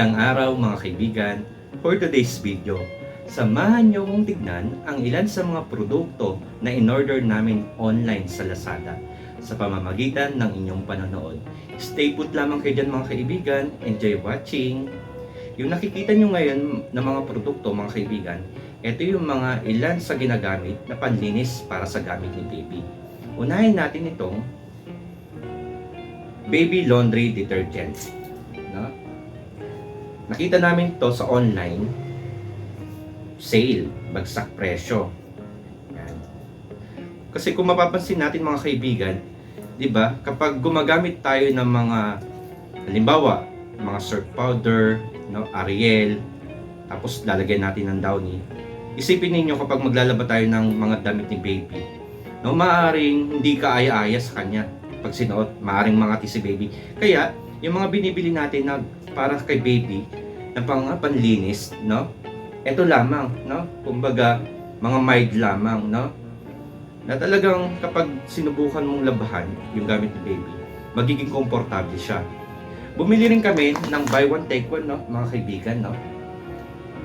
Magandang araw mga kaibigan. For today's video, samahan niyo kong tignan ang ilan sa mga produkto na in-order namin online sa Lazada sa pamamagitan ng inyong panonood. Stay put lamang kayo dyan mga kaibigan. Enjoy watching. Yung nakikita nyo ngayon na mga produkto mga kaibigan, ito yung mga ilan sa ginagamit na panlinis para sa gamit ni baby. Unahin natin itong baby laundry detergent. No? Nakita namin to sa online sale, bagsak presyo. Yan. Kasi kung mapapansin natin mga kaibigan, 'di ba? Kapag gumagamit tayo ng mga halimbawa, mga surf powder, no, Ariel, tapos lalagyan natin ng Downy. Isipin ninyo kapag maglalaba tayo ng mga damit ni baby, no, maaring hindi kaaya-aya sa kanya pag sinuot, maaring mangati si baby. Kaya, yung mga binibili natin na para kay baby, na pang panlinis, no? Ito lamang, no? Kumbaga, mga mild lamang, no? Na talagang kapag sinubukan mong labahan yung gamit ni baby, magiging komportable siya. Bumili rin kami ng buy one take one, no? Mga kaibigan, no?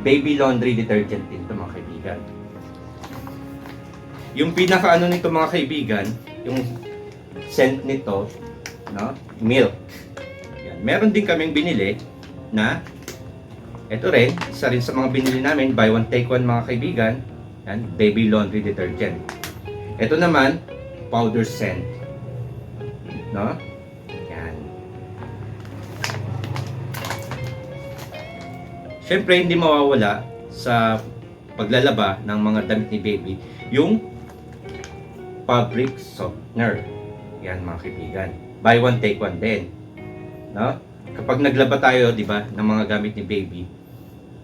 Baby laundry detergent din to mga kaibigan. Yung pinaka ano nito mga kaibigan, yung scent nito, no? Milk. Yan. Meron din kaming binili na ito rin, isa rin sa mga binili namin, buy one take one mga kaibigan. Yan, baby laundry detergent. Ito naman, powder scent. No? Yan. Siyempre, hindi mawawala sa paglalaba ng mga damit ni baby, yung fabric softener. Yan mga kaibigan. Buy one, take one din. No? Kapag naglaba tayo, di ba, ng mga gamit ni baby,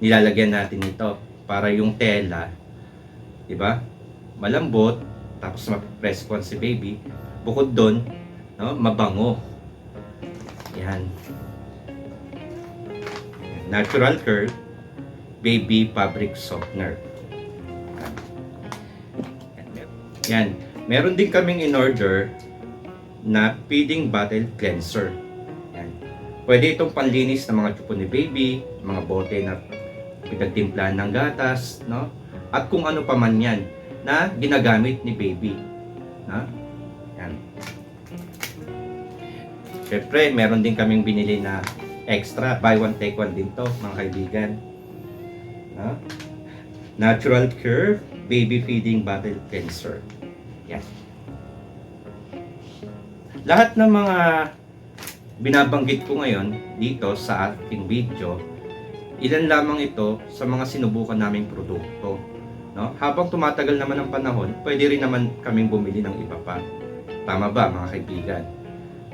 nilalagyan natin ito para yung tela, di ba, malambot, tapos ma-response si baby. Bukod doon, no, mabango. Yan. Natural Curl Baby Fabric Softener. Yan. Meron din kaming in-order na feeding bottle cleanser. Yan. Pwede itong panlinis ng mga chupo ni baby, mga bote na pinagtimplahan ng gatas, no? At kung ano pa man yan na ginagamit ni baby. Na? Yan. Siyempre, meron din kaming binili na extra. Buy one, take one din to, mga kaibigan. No? Natural Curve Baby Feeding Bottle Cleanser. Yan. Lahat ng mga binabanggit ko ngayon dito sa ating video, ilan lamang ito sa mga sinubukan naming produkto. No? Habang tumatagal naman ang panahon, pwede rin naman kaming bumili ng iba pa. Tama ba mga kaibigan?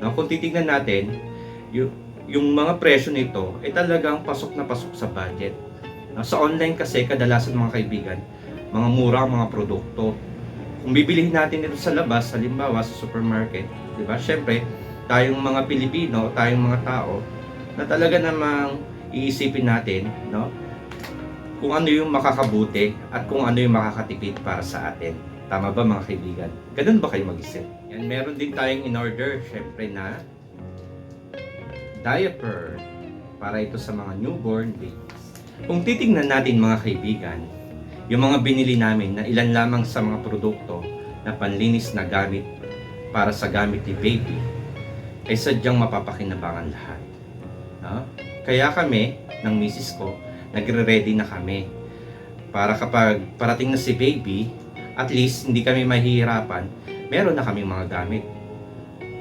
No? Kung titignan natin, yung, yung mga presyo nito ay talagang pasok na pasok sa budget. No? Sa online kasi, kadalasan mga kaibigan, mga mura ang mga produkto. Kung bibilihin natin ito sa labas, halimbawa sa supermarket, di ba? Siyempre, tayong mga Pilipino, tayong mga tao, na talaga namang iisipin natin, no? Kung ano yung makakabuti at kung ano yung makakatipid para sa atin. Tama ba mga kaibigan? Ganun ba kayo mag-isip? Yan, meron din tayong in-order, syempre na diaper para ito sa mga newborn babies. Kung titingnan natin mga kaibigan, yung mga binili namin na ilan lamang sa mga produkto na panlinis na gamit para sa gamit ni baby, ay sadyang mapapakinabangan lahat. No? Kaya kami, ng misis ko, nagre-ready na kami para kapag parating na si baby, at least hindi kami mahihirapan, meron na kaming mga gamit.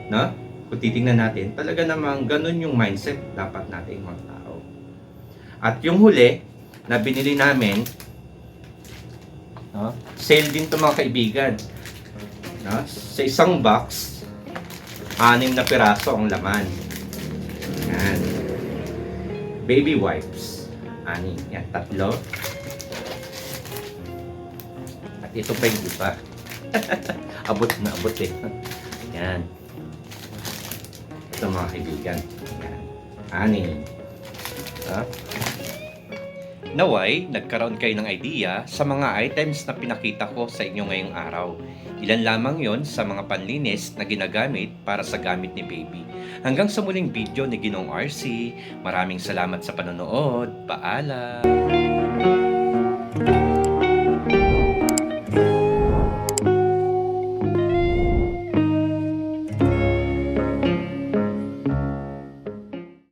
No? Kung titingnan natin, talaga namang ganun yung mindset dapat nating mga tao. At yung huli, na binili namin, no? sale din to mga kaibigan. No? Sa isang box, anim na piraso ang laman. Yan. Baby wipes. Anim. Yan, tatlo. At ito pa yung iba. abot na abot eh. Yan. Ito mga kaibigan. Yan. Anim. Ah. Naway, nagkaroon kayo ng idea sa mga items na pinakita ko sa inyo ngayong araw. Ilan lamang yon sa mga panlinis na ginagamit para sa gamit ni baby. Hanggang sa muling video ni Ginong RC, maraming salamat sa panonood. Paalam!